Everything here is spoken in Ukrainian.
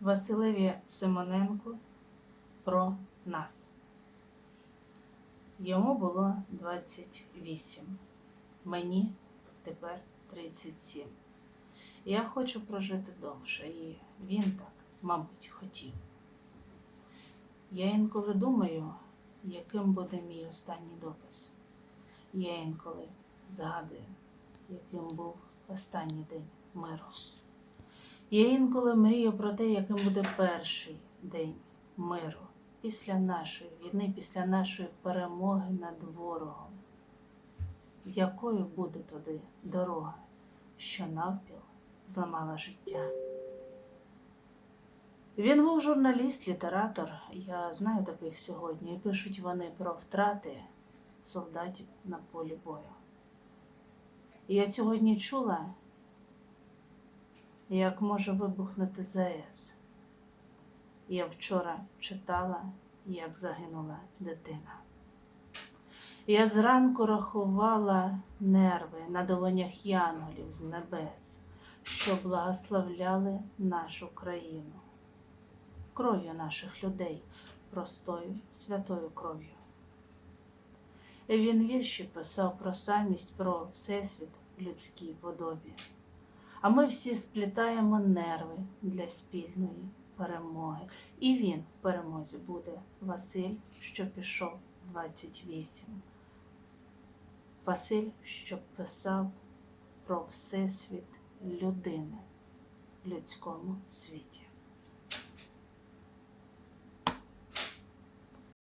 Василеві Симоненку про нас. Йому було 28, мені тепер 37. Я хочу прожити довше, і він так, мабуть, хотів. Я інколи думаю, яким буде мій останній допис. Я інколи згадую, яким був останній день миру. Я інколи мрію про те, яким буде перший день миру після нашої війни, після нашої перемоги над ворогом. Якою буде туди дорога, що навпіл зламала життя? Він був журналіст, літератор. Я знаю таких сьогодні. І пишуть вони про втрати солдатів на полі бою. І я сьогодні чула, як може вибухнути ЗАЕС. Я вчора читала, як загинула дитина. Я зранку рахувала нерви на долонях янголів з небес, що благословляли нашу країну, кров'ю наших людей, простою святою кров'ю. Він вірші писав про самість, про всесвіт в людській подобі. А ми всі сплітаємо нерви для спільної перемоги. І він в перемозі буде Василь, що пішов 28. Василь, що писав про всесвіт людини в людському світі.